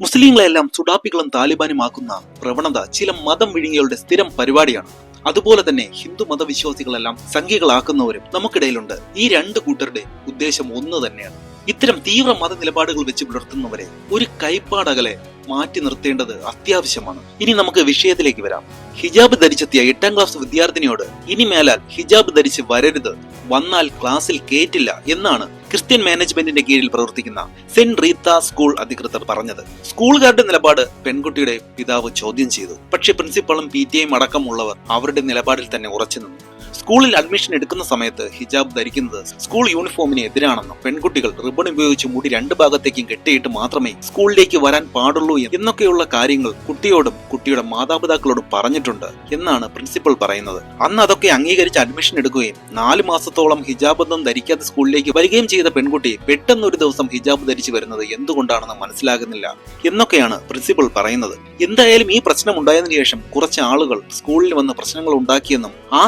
മുസ്ലിങ്ങളെല്ലാം സുഡാപ്പികളും താലിബാനുമാക്കുന്ന പ്രവണത ചില മതം വിഴുങ്ങികളുടെ സ്ഥിരം പരിപാടിയാണ്. അതുപോലെ തന്നെ ഹിന്ദു മതവിശ്വാസികളെല്ലാം സംഖ്യകളാക്കുന്നവരും നമുക്കിടയിലുണ്ട്. ഈ രണ്ട് കൂട്ടരുടെ ഉദ്ദേശം ഒന്ന് തന്നെയാണ്. ഇത്തരം തീവ്ര മത നിലപാടുകൾ വെച്ച് പുലർത്തുന്നവരെ ഒരു കൈപ്പാടകലെ മാറ്റി നിർത്തേണ്ടത് അത്യാവശ്യമാണ്. ഇനി നമുക്ക് വിഷയത്തിലേക്ക് വരാം. ഹിജാബ് ധരിച്ചെത്തിയ എട്ടാം ക്ലാസ് വിദ്യാർത്ഥിനിയോട് ഇനി മേലാൽ ഹിജാബ് ധരിച്ച് വരരുത്. വന്നാൽ ക്ലാസ്സിൽ കേറ്റില്ല എന്നാണ് ക്രിസ്ത്യൻ മാനേജ്മെന്റിന്റെ കീഴിൽ പ്രവർത്തിക്കുന്ന സെന്റ് റീത്ത സ്കൂൾ അധികൃതർ പറഞ്ഞത് സ്കൂളുകാരുടെ നിലപാട് പെൺകുട്ടിയുടെ പിതാവ് ചോദ്യം ചെയ്തു. പക്ഷേ പ്രിൻസിപ്പളും പി ടി എയും അടക്കമുള്ളവർ അവരുടെ നിലപാടിൽ തന്നെ ഉറച്ചു നിന്നു. സ്കൂളിൽ അഡ്മിഷൻ എടുക്കുന്ന സമയത്ത് ഹിജാബ് ധരിക്കുന്നത് സ്കൂൾ യൂണിഫോമിന് എതിരാണെന്നും പെൺകുട്ടികൾ റിബൺ ഉപയോഗിച്ച് മുടി രണ്ട് ഭാഗത്തേക്കും കെട്ടിയിട്ട് മാത്രമേ സ്കൂളിലേക്ക് വരാൻ പാടുള്ളൂ എന്നൊക്കെയുള്ള കാര്യങ്ങൾ കുട്ടിയോടും കുട്ടിയുടെ മാതാപിതാക്കളോടും പറഞ്ഞിട്ടുണ്ട് എന്നാണ് പ്രിൻസിപ്പൽ പറയുന്നത്. അന്ന് അതൊക്കെ അംഗീകരിച്ച് അഡ്മിഷൻ എടുക്കുകയും നാല് മാസത്തോളം ഹിജാബൊന്നും ധരിക്കാതെ സ്കൂളിലേക്ക് വരികയും ചെയ്ത പെൺകുട്ടി പെട്ടെന്ന് ഒരു ദിവസം ഹിജാബ് ധരിച്ചു വരുന്നത് എന്തുകൊണ്ടാണെന്ന് മനസ്സിലാകുന്നില്ല എന്നൊക്കെയാണ് പ്രിൻസിപ്പൽ പറയുന്നത്. എന്തായാലും ഈ പ്രശ്നം ഉണ്ടായതിനു ശേഷം കുറച്ച് ആളുകൾ സ്കൂളിൽ വന്ന് പ്രശ്നങ്ങൾ ഉണ്ടാക്കിയെന്നും ആ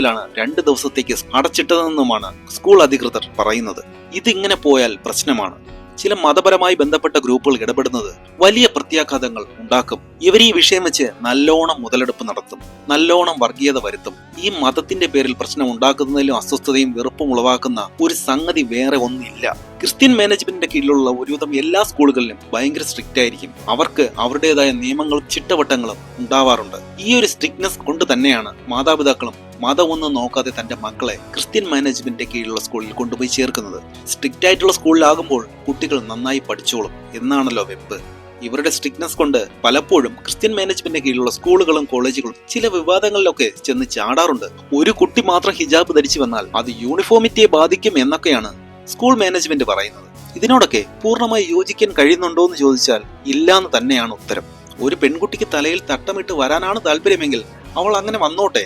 സാഹചര്യത്തിലാണ് രണ്ട് ദിവസത്തേക്ക് അടച്ചിട്ടതെന്നുമാണ് സ്കൂൾ അധികൃതർ പറയുന്നത്. ഇതിങ്ങനെ പോയാൽ പ്രശ്നമാണ്. ചില മതപരമായി ബന്ധപ്പെട്ട ഗ്രൂപ്പുകൾ ഇടപെടുന്നത് വലിയ പ്രത്യാഘാതങ്ങൾ ഉണ്ടാക്കും. ഇവർ ഈ വിഷയം വെച്ച് നല്ലോണം മുതലെടുപ്പ് നടത്തും നല്ലോണം വർഗീയത വരുത്തും. ഈ മതത്തിന്റെ പേരിൽ പ്രശ്നം ഉണ്ടാക്കുന്നതിലും അസ്വസ്ഥതയും വെറുപ്പും ഉളവാക്കുന്ന ഒരു സംഗതി വേറെ ഒന്നില്ല. ക്രിസ്ത്യൻ മാനേജ്മെന്റിന്റെ കീഴിലുള്ള ഒരുവിധം എല്ലാ സ്കൂളുകളിലും ഭയങ്കര സ്ട്രിക്റ്റ് ആയിരിക്കും. അവർക്ക് അവരുടേതായ നിയമങ്ങളും ചിട്ടവട്ടങ്ങളും ഉണ്ടാവാറുണ്ട്. ഈ ഒരു സ്ട്രിക്ട്നെസ് കൊണ്ട് തന്നെയാണ് മാതാപിതാക്കളും മതമൊന്നും നോക്കാതെ തന്റെ മക്കളെ ക്രിസ്ത്യൻ മാനേജ്മെന്റിന്റെ കീഴിലുള്ള സ്കൂളിൽ കൊണ്ടുപോയി ചേർക്കുന്നത്. സ്ട്രിക്റ്റ് ആയിട്ടുള്ള സ്കൂളിലാകുമ്പോൾ കുട്ടികൾ നന്നായി പഠിച്ചോളും എന്നാണല്ലോ വെപ്പ്. ഇവരുടെ സ്ട്രിക്ട്നെസ് കൊണ്ട് പലപ്പോഴും ക്രിസ്ത്യൻ മാനേജ്മെന്റിന്റെ കീഴിലുള്ള സ്കൂളുകളും കോളേജുകളും ചില വിവാദങ്ങളിലൊക്കെ ചെന്ന് ചാടാറുണ്ട്. ഒരു കുട്ടി മാത്രം ഹിജാബ് ധരിച്ചു വന്നാൽ അത് യൂണിഫോമിറ്റിയെ ബാധിക്കും എന്നൊക്കെയാണ് സ്കൂൾ മാനേജ്മെന്റ് പറയുന്നത്. ഇതിനോടൊക്കെ പൂർണമായി യോജിക്കാൻ കഴിയുന്നുണ്ടോ എന്ന് ചോദിച്ചാൽ ഇല്ലാന്ന് തന്നെയാണ് ഉത്തരം. ഒരു പെൺകുട്ടിക്ക് തലയിൽ തട്ടമിട്ട് വരാനാണ് താല്പര്യമെങ്കിൽ അവൾ അങ്ങനെ വന്നോട്ടെ?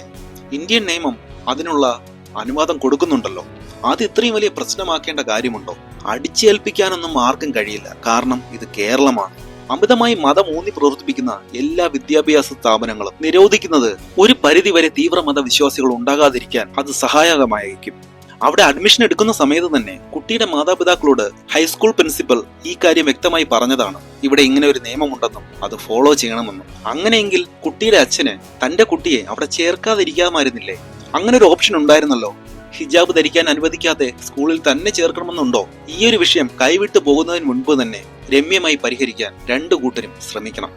ഇന്ത്യൻ നിയമം അതിനുള്ള അനുവാദം കൊടുക്കുന്നുണ്ടല്ലോ. അത് ഇത്രയും വലിയ പ്രശ്നമാക്കേണ്ട കാര്യമുണ്ടോ? അടിച്ചേൽപ്പിക്കാനൊന്നും ആർക്കും കഴിയില്ല. കാരണം ഇത് കേരളമാണ്. അമിതമായി മതം ഊന്നി പ്രവർത്തിപ്പിക്കുന്ന എല്ലാ വിദ്യാഭ്യാസ സ്ഥാപനങ്ങളും നിരോധിക്കുന്നത് ഒരു പരിധിവരെ തീവ്ര മതവിശ്വാസികൾ ഉണ്ടാകാതിരിക്കാൻ അത് സഹായകമായിരിക്കും അവിടെ അഡ്മിഷൻ എടുക്കുന്ന സമയത്ത് തന്നെ കുട്ടിയുടെ മാതാപിതാക്കളോട് ഹൈസ്കൂൾ പ്രിൻസിപ്പൽ ഈ കാര്യം വ്യക്തമായി പറഞ്ഞതാണ്. ഇവിടെ ഇങ്ങനെ ഒരു നിയമമുണ്ടെന്നും അത് ഫോളോ ചെയ്യണമെന്നും. അങ്ങനെയെങ്കിൽ കുട്ടിയുടെ അച്ഛന് തന്റെ കുട്ടിയെ അവിടെ ചേർക്കാതിരിക്കാമായിരുന്നില്ലേ? അങ്ങനെ ഒരു ഓപ്ഷൻ ഉണ്ടായിരുന്നല്ലോ. ഹിജാബ് ധരിക്കാൻ അനുവദിക്കാതെ സ്കൂളിൽ തന്നെ ചേർക്കണമെന്നുണ്ടോ? ഈ ഒരു വിഷയം കൈവിട്ടു പോകുന്നതിന് മുൻപ് തന്നെ രമ്യമായി പരിഹരിക്കാൻ രണ്ടു കൂട്ടരും ശ്രമിക്കണം.